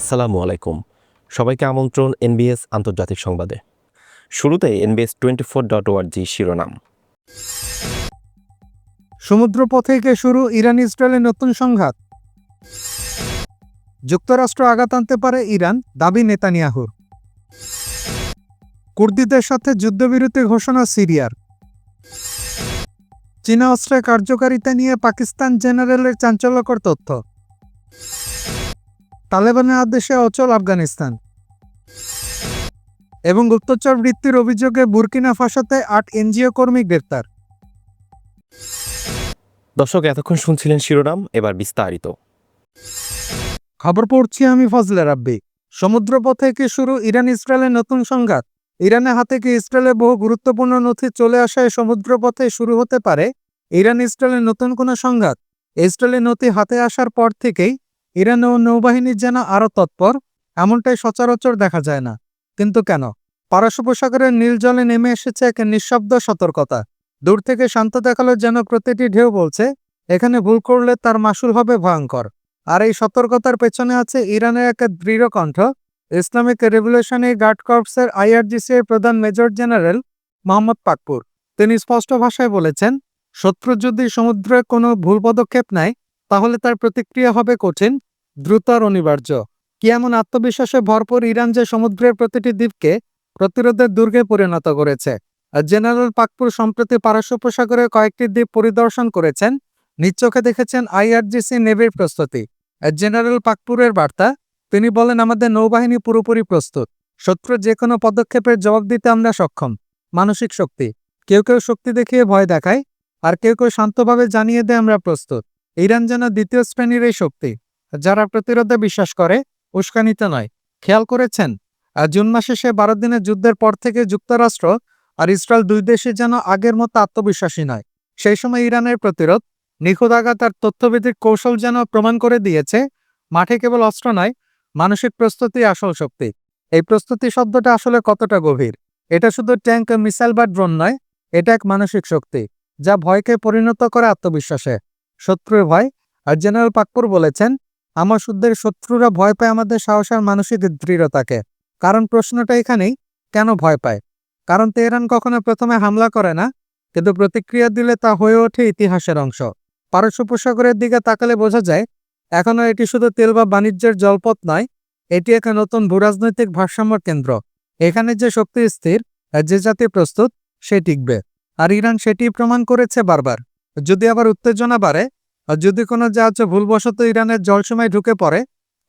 আসসালামু আলাইকুম। সবাইকে আমন্ত্রণ এনবিএস আন্তর্জাতিক সংবাদে। শুরুতে এনবিএস টোয়েন্টি ফোর ডট ওয়ার্জি শিরোনাম। সমুদ্রপথ থেকে শুরু ইরান ইসরায়েলের নতুন সংঘাত। যুক্তরাষ্ট্র আঘাত আনতে পারে ইরান, দাবি নেতানিয়াহুর কুর্দিদের সাথে যুদ্ধবিরতি ঘোষণা সিরিয়ার। চীনা অস্ত্রের কার্যকারিতা নিয়ে পাকিস্তান জেনারেলের চাঞ্চল্যকর তথ্য। তালেবানের আদেশে অচল আফগানিস্তান। এবং গুপ্তচর বৃত্তির অভিযোগে বুরকিনা ফাসাতে আট এনজিও কর্মী গ্রেপ্তার। দর্শক এতক্ষণ শুনছিলেন শিরোনাম এবার বিস্তারিত। খবর পড়ছি আমি ফজলে রাব্বি। সমুদ্রপথ থেকে শুরু ইরান ইসরায়েলের নতুন সংঘাত? ইরানের হাতে কি ইসরায়েলের বহু গুরুত্বপূর্ণ নথি চলে আসায় সমুদ্রপথে শুরু হতে পারে? ইরান ইসরায়েলের নতুন কোনো সংঘাত? ইসরায়েলের নথি হাতে আসার পর থেকেই ইরান ও নৌবাহিনীর যেন আরও তৎপর, এমনটাই সচরাচর দেখা যায় না। কিন্তু কেন? পারস্য উপসাগরের নীল জলে নেমে এসেছে এক নিঃশব্দ সতর্কতা। দূর থেকে শান্ত দেখাল যেন প্রতিটি ঢেউ বলছে, এখানে ভুল করলে তার মাসুল হবে ভয়ঙ্কর। আর এই সতর্কতার পেছনে আছে ইরানের এক দৃঢ় কণ্ঠ। ইসলামিক রেভলিউশনারি গার্ড কর্পসের আইআরজিসি এর প্রধান মেজর জেনারেল মোহাম্মদ পাকপুর। তিনি স্পষ্ট ভাষায় বলেছেন, শত্রু যদি সমুদ্রে কোনো ভুল পদক্ষেপ নেয়, তাহলে তার প্রতিক্রিয়া হবে কঠিন দ্রুত আর অনিবার্য। কি এমন আত্মবিশ্বাসে ভরপুর ইরান যে সমুদ্রের প্রতিটি দ্বীপকে প্রতিরোধের দুর্গে পরিণত করেছে জেনারেল পাকপুর সম্প্রতি পারস্য উপসাগরের কয়েকটি দ্বীপ পরিদর্শন করেছেন, নিজ চোখে দেখেছেন আইআরজিসি নেভির প্রস্তুতি। জেনারেল পাকপুরের বার্তা, তিনি বলেন, আমাদের নৌবাহিনী পুরোপুরি প্রস্তুত। শত্রু যে কোনো পদক্ষেপের জবাব দিতে আমরা সক্ষম। মানসিক শক্তি। কেউ কেউ শক্তি দেখিয়ে ভয় দেখায়, আর কেউ কেউ শান্তভাবে জানিয়ে দেয় আমরা প্রস্তুত। ইরান যেন দ্বিতীয় শ্রেণির এই শক্তি। যারা প্রতিরোধে বিশ্বাস করে, উস্কানিতে নয়। খেয়াল করেছেন? জুন মাসে সে বারো দিনের যুদ্ধের পর থেকে যুক্তরাষ্ট্র আর ইসরায়েল দুই দেশে যেন আগের মতো আত্মবিশ্বাসী নয়। সেই সময় ইরানের প্রতিরোধ নিখুঁতাঘাত আর তথ্যভিত্তিক কৌশল যেন প্রমাণ করে দিয়েছে, মাঠে কেবল অস্ত্র নয়, মানসিক প্রস্তুতি আসল শক্তি। এই প্রস্তুতি শব্দটা আসলে কতটা গভীর? এটা শুধু ট্যাঙ্ক, মিসাইল বা ড্রোন নয়, এটা এক মানসিক শক্তি, যা ভয়কে পরিণত করে আত্মবিশ্বাসে। শত্রুর ভয়, আর জেনারেল পাকপুর বলেছেন আমার শুদ্ধের শত্রুরা ভয় পায়, আমাদের সাহস আর মানসিক দৃঢ়তাকে। কারণ প্রশ্নটা এখানেই, কেন ভয় পায়? কারণ তেহরান কখনো প্রথমে হামলা করে না, কিন্তু প্রতিক্রিয়া দিলে তা হয়ে ওঠে ইতিহাসের অংশ। পারস্য উপসাগরের দিকে তাকালে বোঝা যায় এখনও এটি শুধু তেল বা বাণিজ্যের জলপথ নয়, এটি এক নতুন ভূরাজনৈতিক ভারসাম্যর কেন্দ্র। এখানে যে শক্তি স্থির যে জাতি প্রস্তুত, সে টিকবে। আর ইরান সেটি প্রমাণ করেছে বারবার। যদি আবার উত্তেজনা বাড়ে আর যদি কোনো জাহাজ ভুলবশত ইরানের জলসীমায় ঢুকে পড়ে,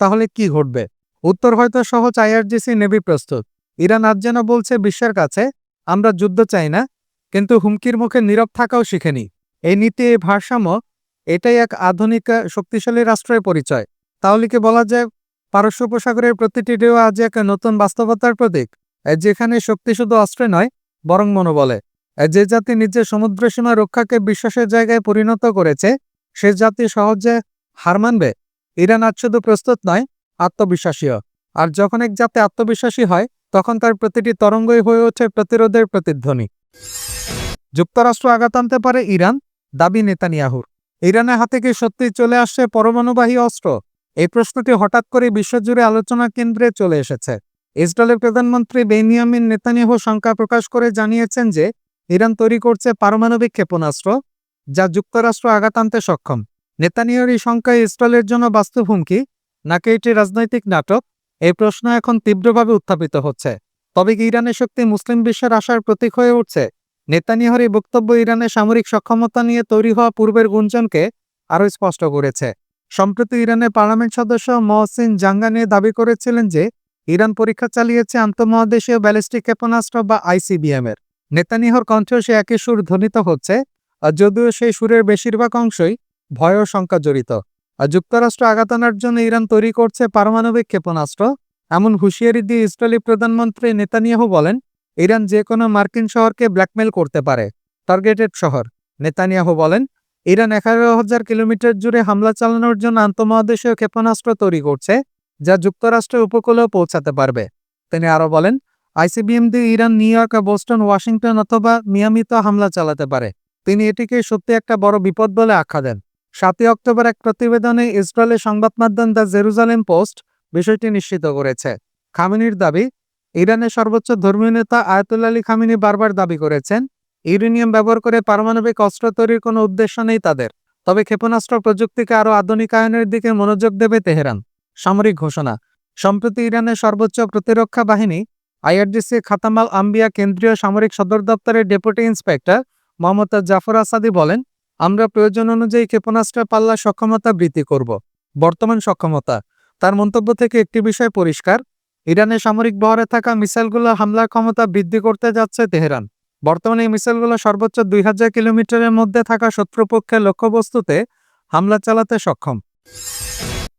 তাহলে কি ঘটবে? উত্তর হয়তো সহজ আইআরজিসি নেভি প্রস্তুত। ইরান আজ যেন বলছে, বিশ্বের কাছে আমরা যুদ্ধ চাই না, কিন্তু হুমকির মুখে নীরব থাকাও শিখেনি। এই নীতি, এই ভারসাম্য, এটাই এক আধুনিক, শক্তিশালী রাষ্ট্রের পরিচয়। তাহলে কি বলা যায়, পারস্য উপসাগরের প্রতিটি ঢেউ আজ এক নতুন বাস্তবতার প্রতীক? যেখানে শক্তি শুধু অস্ত্রে নয়, বরং মনোবলে। যে জাতি নিজের সমুদ্র সীমা রক্ষাকে বিশ্বাসের জায়গায় পরিণত করেছে সে জাতি সহজে হার মানবে? ইরান আজ শুধু প্রস্তুত নয়, আত্মবিশ্বাসীও। আর যখন এক জাতি আত্মবিশ্বাসী হয়, তখন তার প্রতিটি তরঙ্গই হয়ে ওঠে প্রতিরোধের প্রতিধ্বনি। যুক্তরাষ্ট্র আঘাত আনতে পারে ইরান? দাবি নেতানিয়াহুর। ইরানের হাতে কি সত্যি চলে আসছে পরমাণুবাহী অস্ত্র? এই প্রশ্নটি হঠাৎ করে বিশ্বজুড়ে আলোচনা কেন্দ্রে চলে এসেছে। ইসরায়েলের প্রধানমন্ত্রী বেনিয়ামিন নেতানিয়াহু শঙ্কা প্রকাশ করে জানিয়েছেন যে, ইরান তৈরি করছে পারমাণবিক ক্ষেপণাস্ত্র। যা যুক্তরাষ্ট্র আঘাত আনতে সক্ষম। নেতানিয়াহুর এই শঙ্কায় ইসরায়েলের জন্য বাস্তব হুমকি নাকি এটি রাজনৈতিক নাটক? এই প্রশ্ন এখন তীব্রভাবে উত্থাপিত হচ্ছে। তবে কি ইরানের শক্তি মুসলিম বিশ্বের আশার প্রতীক হয়ে উঠছে? নেতানিয়াহুর এই বক্তব্য ইরানের সামরিক সক্ষমতা নিয়ে তৈরি হওয়া পূর্বের গুঞ্জনকে আরও স্পষ্ট করেছে। সম্প্রতি ইরানের পার্লামেন্ট সদস্য মহসিন জাঙ্গানি দাবি করেছিলেন যে, ইরান পরীক্ষা চালিয়েছে আন্তঃমহাদেশীয় ব্যালিস্টিক ক্ষেপণাস্ত্র বা আইসিবিএম এর। নেতানিয়াহুর কণ্ঠেও সে একই সুর ধ্বনিত হচ্ছে যদিও সেই সুরের বেশিরভাগ অংশই ভয় ও শঙ্কা জড়িত। আর যুক্তরাষ্ট্র আঘাত আনার জন্য ইরান তৈরি করছে পারমাণবিক ক্ষেপণাস্ত্র। এমন হুঁশিয়ারি দিয়ে ইসরায়েলি প্রধানমন্ত্রী নেতানিয়াহু বলেন, ইরান যে কোনো মার্কিন শহরকে ব্ল্যাকমেল করতে পারে, টার্গেটেড শহর। নেতানিয়াহু বলেন, ইরান এগারো হাজার কিলোমিটার জুড়ে হামলা চালানোর জন্য আন্তঃমহাদেশীয় ক্ষেপণাস্ত্র তৈরি করছে, যা যুক্তরাষ্ট্রের উপকূলেও পৌঁছাতে পারবে। তিনি আরও বলেন, আইসিবিএম দিয়ে Iran New York, Boston, Washington অথবা মিয়ামিতেও হামলা চালাতে পারে। তিনি এটিকে সত্যি একটা বড় বিপদ বলে আখ্যা দেন। সাতই অক্টোবর এক প্রতিবেদনে ইসরায়েলের সংবাদ মাধ্যম দ্য জেরুজালেম পোস্ট বিষয়টি নিশ্চিত করেছে। খামেনির দাবি, ইরানের সর্বোচ্চ ধর্মীয় নেতা আয়াতুল্লা আলী খামেনি বারবার দাবি করেছেন, ইউরেনিয়াম ব্যবহার করে পারমাণবিক অস্ত্র তৈরির কোনো উদ্দেশ্য নেই তাদের। তবে ক্ষেপণাস্ত্র প্রযুক্তিকে আরও আধুনিকায়নের দিকে মনোযোগ দেবে তেহরান। সামরিক ঘোষণা, সম্প্রতি ইরানের সর্বোচ্চ প্রতিরক্ষা বাহিনী, আইআরডিসি খাতামাল আম্বিয়া কেন্দ্রীয় সামরিক সদর দপ্তরের deputy inspector Mohammad Jafar Asadi বলেন, আমরা প্রয়োজন অনুযায়ী ক্ষেপণাস্ত্রের পাল্লা সক্ষমতা বৃদ্ধি করব, বর্তমান সক্ষমতা। তার মন্তব্য থেকে একটি বিষয় পরিষ্কার ইরানের সামরিক বহরে থাকা মিসাইলগুলো হামলার ক্ষমতা বৃদ্ধি করতে যাচ্ছে তেহরান। বর্তমানে এই মিসাইলগুলো সর্বোচ্চ দুই হাজার কিলোমিটারের মধ্যে থাকা শত্রুপক্ষের লক্ষ্যবস্তুতে হামলা চালাতে সক্ষম।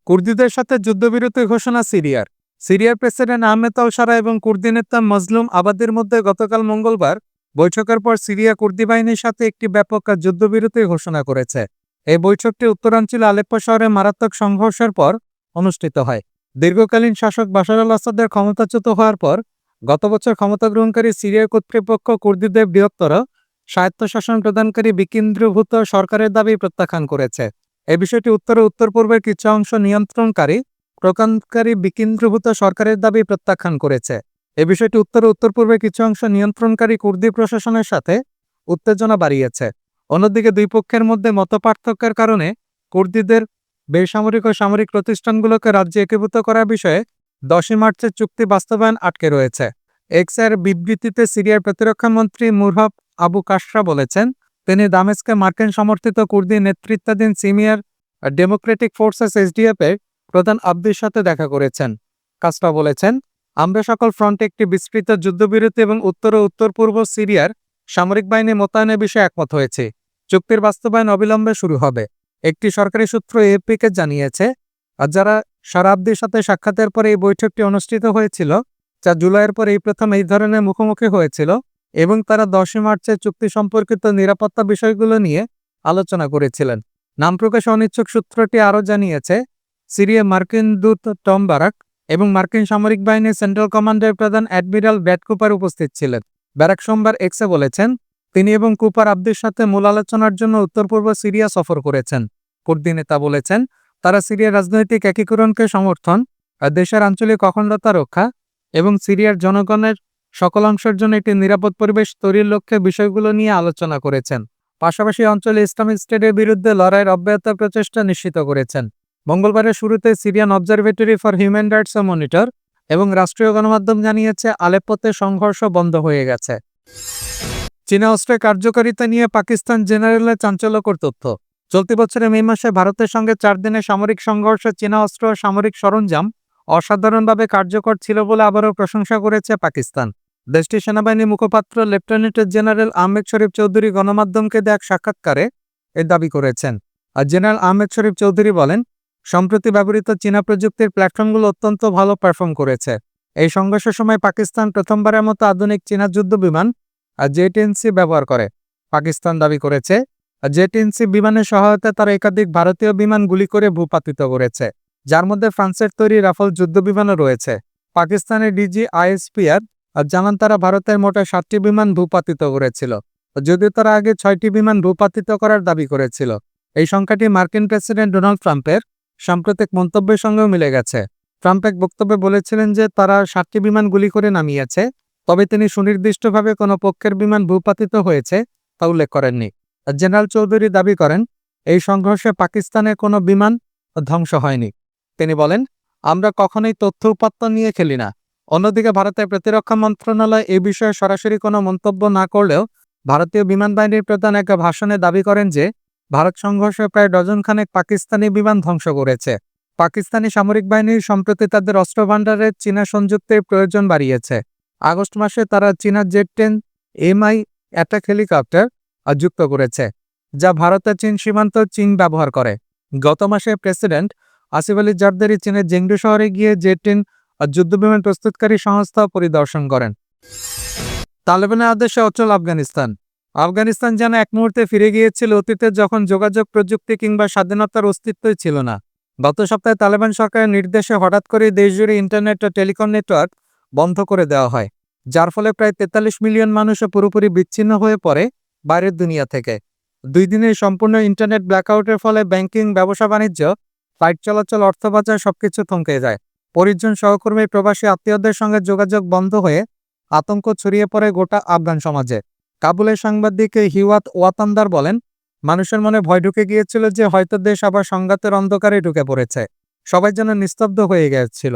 কুর্দিদের সাথে যুদ্ধবিরতি ঘোষণা সিরিয়ার। সিরিয়ার প্রেসিডেন্ট আহমেদ আল সারা এবং কুর্দি নেতা মজলুম আবাদের মধ্যে গতকাল মঙ্গলবার বৈঠকের পর সিরিয়া কুর্দি বাহিনীর সাথে একটি ব্যাপক যুদ্ধবিরতি ঘোষণা করেছে। এই বৈঠকটি উত্তরাঞ্চল আলেপ্পো শহরে মারাত্মক সংঘর্ষের পর অনুষ্ঠিত হয়। দীর্ঘকালীন শাসক বাশার আল আসাদের ক্ষমতাচ্যুত হওয়ার পর গত বছর ক্ষমতা গ্রহণকারী সিরিয়া কর্তৃপক্ষ কুর্দিদের বৃহত্তর স্বায়ত্তশাসন প্রদানকারী বিকেন্দ্রীভূত সরকারের দাবি প্রত্যাখ্যান করেছে। এ বিষয়টি উত্তর উত্তর পূর্বের কিছু অংশ নিয়ন্ত্রণকারী প্রকাশকারী বিকেন্দ্রীভূত সরকারের দাবি প্রত্যাখ্যান করেছে। এ বিষয়টি উত্তর উত্তর পূর্বের কিছু অংশ নিয়ন্ত্রণকারী কুর্দি প্রশাসনের সাথে উত্তেজনা বাড়িয়েছে। অন্যদিকে দুই পক্ষের মধ্যে মতপার্থক্যের কারণে কুর্দিদের বেসামরিক ও সামরিক প্রতিষ্ঠানগুলোকে রাজ্যে একীভূত করার বিষয়ে দশই মার্চের চুক্তি বাস্তবায়ন আটকে রয়েছে। এক্সের বিবৃতিতে সিরিয়ার প্রতিরক্ষা মন্ত্রী মুরহাব আবু কাশরা বলেছেন, তিনি দামেস্কে মার্কিন সমর্থিত কুর্দি নেতৃত্বাধীন সিমিয়ার ডেমোক্রেটিক ফোর্সেস এসডিএফ এর প্রধান আব্দির সাথে দেখা করেছেন। কাসরা বলেছেন আমরা সকল ফ্রন্টে একটি বিস্তৃত যুদ্ধবিরতি এবং উত্তর ও উত্তর পূর্ব সিরিয়ার সামরিক বাহিনী মোতায়েনের বিষয়ে একমত হয়েছে। চুক্তির বাস্তবায়ন অবিলম্বে শুরু হবে। একটি সরকারি সূত্র এএফপিকে জানিয়েছে, আর যারা শরাব্দির সাথে সাক্ষাতের পরে এই বৈঠকটি অনুষ্ঠিত হয়েছিল, যা জুলাইয়ের পর এই প্রথম এই ধরনের মুখোমুখি হয়েছিল এবং তারা দশই মার্চে চুক্তি সম্পর্কিত নিরাপত্তা বিষয়গুলো নিয়ে আলোচনা করেছিলেন। নাম প্রকাশে অনিচ্ছুক সূত্রটি আরও জানিয়েছে সিরিয়া মার্কিন দূত টম বারাক এবং মার্কিন সামরিক বাহিনীর সেন্ট্রাল কমান্ডের প্রধান অ্যাডমিরাল ব্যাট কুপার উপস্থিত ছিলেন। ব্যারাক সোমবার এক্সে বলেছেন, তিনি এবং কুপার আব্দের সাথে মূল আলোচনার জন্য উত্তর পূর্ব সিরিয়া সফর করেছেন। কুর্দি নেতা বলেছেন, তারা সিরিয়ার রাজনৈতিক একীকরণকে সমর্থন দেশের আঞ্চলিক অখণ্ডতা রক্ষা এবং সিরিয়ার জনগণের সকল অংশের জন্য একটি নিরাপদ পরিবেশ তৈরির লক্ষ্যে বিষয়গুলো নিয়ে আলোচনা করেছেন। পাশাপাশি অঞ্চলে ইসলামিক স্টেটের বিরুদ্ধে লড়াইয়ের অব্যাহত প্রচেষ্টা নিশ্চিত করেছেন। মঙ্গলবারের শুরুতে Syrian observatory for human rights monitor এবং রাষ্ট্রীয় গণমাধ্যম জানিয়েছে, আলেপ্পোতে সংঘর্ষ বন্ধ হয়ে গেছে। চীনা অস্ত্রের কার্যকারিতা নিয়ে পাকিস্তান জেনারেলের চাঞ্চল্যকর তথ্য। চলতি বছরের মে মাসে ভারতের সঙ্গে চার দিনের সামরিক সংঘর্ষে চীনা অস্ত্র সামরিক সরঞ্জাম অসাধারণভাবে কার্যকর ছিল বলে আবারও প্রশংসা করেছে পাকিস্তান। দেশটির সেনাবাহিনীর মুখপাত্র লেফটেন্যান্ট জেনারেল আহমেদ শরীফ চৌধুরী গণমাধ্যমকে দেয়া সাক্ষাৎকারে এ দাবি করেছেন। আর জেনারেল আহমেদ শরীফ চৌধুরী বলেন সম্প্রতি ব্যবহৃত চীনা প্রযুক্তির প্ল্যাটফর্মগুলো অত্যন্ত ভালো পারফর্ম করেছে। এই সংঘর্ষের সময় পাকিস্তান প্রথমবারের মতো আধুনিক চীনা যুদ্ধ বিমান জেটিএনসি ব্যবহার করে। পাকিস্তান দাবি করেছে জেটিএনসি বিমানের সহায়তায় তারা একাধিক ভারতীয় বিমান গুলি করে ভূপাতিত করেছে, যার মধ্যে ফ্রান্সের তৈরি রাফাল যুদ্ধ বিমানও রয়েছে। পাকিস্তানের ডিজি আইএসপিআর জানান তারা ভারতের মোটে সাতটি বিমান ভূপাতিত করেছিল, যদিও তারা আগে ছয়টি বিমান ভূপাতিত করার দাবি করেছিল। এই সংখ্যাটি মার্কিন প্রেসিডেন্ট ডোনাল্ড ট্রাম্পের সাম্প্রতিক মন্তব্যের সঙ্গেও মিলে গেছে। ট্রাম্প এক বক্তব্যে বলেছিলেন যে তারা সাতটি বিমান গুলি করে নামিয়েছে, তবে তিনি সুনির্দিষ্টভাবে কোনো পক্ষের বিমান ভূপাতিত হয়েছে তা উল্লেখ করেননি। জেনারেল চৌধুরী দাবি করেন, এই সংঘর্ষে পাকিস্তানের কোনো বিমান ধ্বংস হয়নি। তিনি বলেন, আমরা কখনোই তথ্য উপাত্ত নিয়ে খেলি না। অন্যদিকে ভারতের প্রতিরক্ষা মন্ত্রণালয় এ বিষয়ে সরাসরি কোনো মন্তব্য না করলেও ভারতীয় বিমান বাহিনীর প্রধান এক ভাষণে দাবি করেন যে ভারত সংঘর্ষে প্রায় ডজনখানেক পাকিস্তানি বিমান ধ্বংস করেছে। পাকিস্তানি সামরিক বাহিনীর সম্প্রতি তাদের অস্ত্র ভাণ্ডারের চীনা সংযুক্তের প্রয়োজন বাড়িয়েছে। আগস্ট মাসে তারা চীনা jet ten MI attack helicopter যুক্ত করেছে, যা ভারতের চীন সীমান্ত চীন ব্যবহার করে। গত মাসে প্রেসিডেন্ট আসিফ আলী জারদারি চীনের জেংডু শহরে গিয়ে জেট টেন যুদ্ধবিমান প্রস্তুতকারী সংস্থা পরিদর্শন করেন। তালেবানের আদেশে অচল আফগানিস্তান। আফগানিস্তান যেন এক মুহূর্তে ফিরে গিয়েছিল অতীতে যখন যোগাযোগ প্রযুক্তি কিংবা স্বাধীনতার অস্তিত্বই ছিল না। গত সপ্তাহে তালেবান সরকারের নির্দেশে হঠাৎ করে দেশজুড়ে ইন্টারনেট ও টেলিকম নেটওয়ার্ক বন্ধ করে দেওয়া হয়, যার ফলে প্রায় তেতাল্লিশ মিলিয়ন মানুষও পুরোপুরি বিচ্ছিন্ন হয়ে পড়ে বাইরের দুনিয়া থেকে। দুই দিনের সম্পূর্ণ ইন্টারনেট ব্ল্যাকআউটের ফলে ব্যাংকিং, ব্যবসা, বাণিজ্য, ফ্লাইট চলাচল, অর্থ বাজার সবকিছু থমকে যায়। পরিজন, সহকর্মী, প্রবাসী, আত্মীয়দের সঙ্গে যোগাযোগ বন্ধ হয়ে আতঙ্ক ছড়িয়ে পড়ে গোটা আফগান সমাজে। কাবুলের সাংবাদিক হিওয়াত ওয়াতান্দার বলেন, মানুষের মনে ভয় ঢুকে গিয়েছিল যে হয়তো দেশ আবার সংঘাতের অন্ধকারে ঢুকে পড়েছে। সবাই যেন নিস্তব্ধ হয়ে গেছিল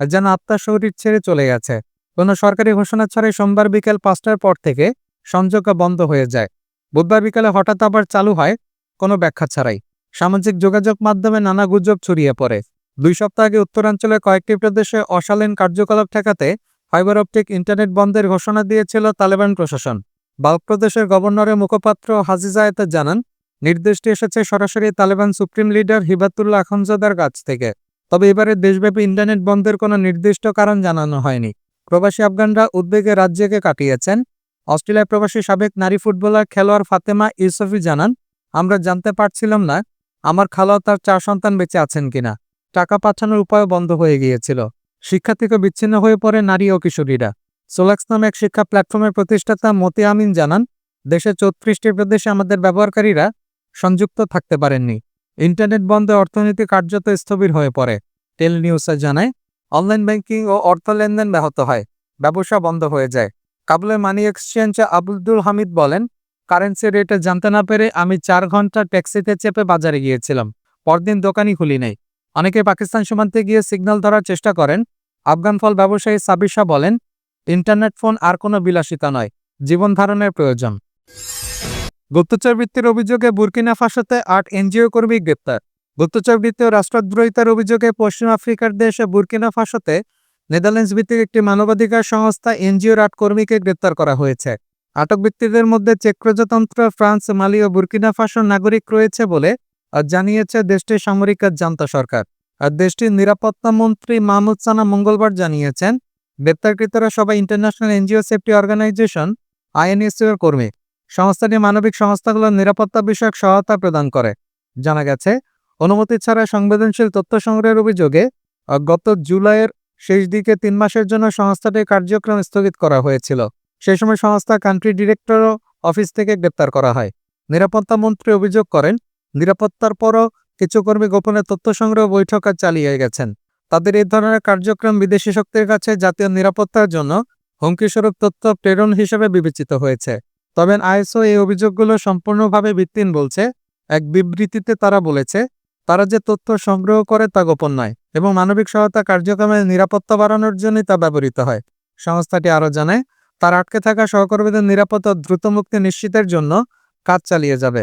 যেন আত্মার শরীর ছেড়ে চলে গেছে। কোনো সরকারি ঘোষণা ছাড়াই সোমবার বিকেল পাঁচটার পর থেকে সংযোগ বন্ধ হয়ে যায়। বুধবার বিকালে হঠাৎ আবার চালু হয় কোনো ব্যাখ্যা ছাড়াই। সামাজিক যোগাযোগ মাধ্যমে নানা গুজব ছড়িয়ে পড়ে। দুই সপ্তাহ আগে উত্তরাঞ্চলে কয়েকটি প্রদেশে অশালীন কার্যকলাপ ঠেকাতে ফাইবার অপটিক ইন্টারনেট বন্ধের ঘোষণা দিয়েছিল তালেবান প্রশাসন। বাল্ক প্রদেশের গভর্নরের মুখপাত্র হাজিজায়েতে জানান, নির্দেশটি এসেছে সরাসরি তালেবান সুপ্রিম লিডার হিবাতুল্লাহ আখমজাদার কাছ থেকে। তবে এবারে দেশব্যাপী ইন্টারনেট বন্ধের কোনো নির্দিষ্ট কারণ জানানো হয়নি। প্রবাসী আফগানরা উদ্বেগে রাজ্যকে কাটিয়েছেন। অস্ট্রেলিয়ার প্রবাসী সাবেক নারী ফুটবলার খেলোয়াড় ফাতেমা ইউসফি জানান, আমরা জানতে পারছিলাম না, আমার খালা তার চার সন্তান বেঁচে আছেন কিনা টাকা পাঠানোর উপায় বন্ধ হয়ে গিয়েছিল। শিক্ষা থেকে বিচ্ছিন্ন হয়ে পড়ে নারী ও কিশোরীরা। সোলাক্স নামে এক শিক্ষা প্ল্যাটফর্মের প্রতিষ্ঠাতা মতি আমিন জানান, দেশে চৌত্রিশটি প্রদেশে আমাদের ব্যবহারকারীরা সংযুক্ত থাকতে পারেননি। ইন্টারনেট বন্ধে অর্থনীতি কার্যত স্থবির হয়ে পড়ে। টেল নিউজে জানায়, অনলাইন ব্যাংকিং ও অর্থ লেনদেন ব্যাহত হয়, ব্যবসা বন্ধ হয়ে যায়। কাবুলের মানি এক্সচেঞ্জে আব্দুল হামিদ বলেন, কারেন্সি রেটে জানতে না পেরে আমি চার ঘণ্টা ট্যাক্সিতে চেপে বাজারে গিয়েছিলাম, পরদিন দোকানই খুলি নেই। অনেকে পাকিস্তান সীমান্তে গিয়ে সিগন্যাল ধরার চেষ্টা করেন, আফগান ফল ব্যবসায়ী সাবিশা বলেন ইন্টারনেট ফোন আর কোনো বিলাসিতা নয়, জীবন ধারণের প্রয়োজন। গুপ্তচর বৃত্তির অভিযোগে বুর্কিনা ফাসোতে আট এনজিও কর্মী গ্রেপ্তার। গুপ্তচর বৃত্তি ও রাষ্ট্রদ্রোহিতার অভিযোগে পশ্চিম আফ্রিকার দেশে বুর্কিনা ফাসোতে নেদারল্যান্ডস ভিত্তিক একটি মানবাধিকার সংস্থা এনজিওর আট কর্মীকে গ্রেপ্তার করা হয়েছে। আটক ব্যক্তিদের মধ্যে চেক প্রজাতন্ত্র ফ্রান্স, মালি ও বুর্কিনা ফাসোর নাগরিক রয়েছে বলে জানিয়েছে দেশটির সামরিক জান্তা সরকার। আর দেশটির নিরাপত্তা মন্ত্রী মাহমুদ সানা মঙ্গলবার জানিয়েছেন গ্রেপ্তারকৃতরা সবাই ইন্টারন্যাশনাল এনজিও সেফটি অর্গানাইজেশন, আইএনএসইউর কর্মী। সংস্থাটি মানবিক সংস্থাগুলোর নিরাপত্তা বিষয়ক সহায়তা প্রদান করে। জানা গেছে, অনুমতি ছাড়া সংবেদনশীল তথ্য সংগ্রহের অভিযোগে গত জুলাইয়ের শেষ দিকে তিন মাসের জন্য সংস্থাটির কার্যক্রম স্থগিত করা হয়েছিল। সেই সময় সংস্থা কান্ট্রি ডিরেক্টর অফিস থেকে গ্রেপ্তার করা হয়। নিরাপত্তা মন্ত্রী অভিযোগ করেন, নিরাপত্তার পরও কিছু কর্মী গোপনে তথ্য সংগ্রহ বৈঠক চালিয়ে গেছেন। তাদের এই ধরনের কার্যক্রম বিদেশি শক্তির কাছে জাতীয় নিরাপত্তার জন্য হুমকিস্বরূপ তথ্য প্রেরণ হিসেবে বিবেচিত হয়েছে। তবে আইএসও এই অভিযোগগুলো সম্পূর্ণভাবে ভিত্তিহীন বলছে। এক বিবৃতিতে তারা বলেছে, তারা যে তথ্য সংগ্রহ করে তা গোপন নয় এবং মানবিক সহায়তা কার্যক্রমের নিরাপত্তা বাড়ানোর জন্যই তা ব্যবহৃত হয়। সংস্থাটি আরও জানায়, তার আটকে থাকা সহকর্মীদের নিরাপত্তা দ্রুত মুক্তি নিশ্চিতের জন্য কাজ চালিয়ে যাবে।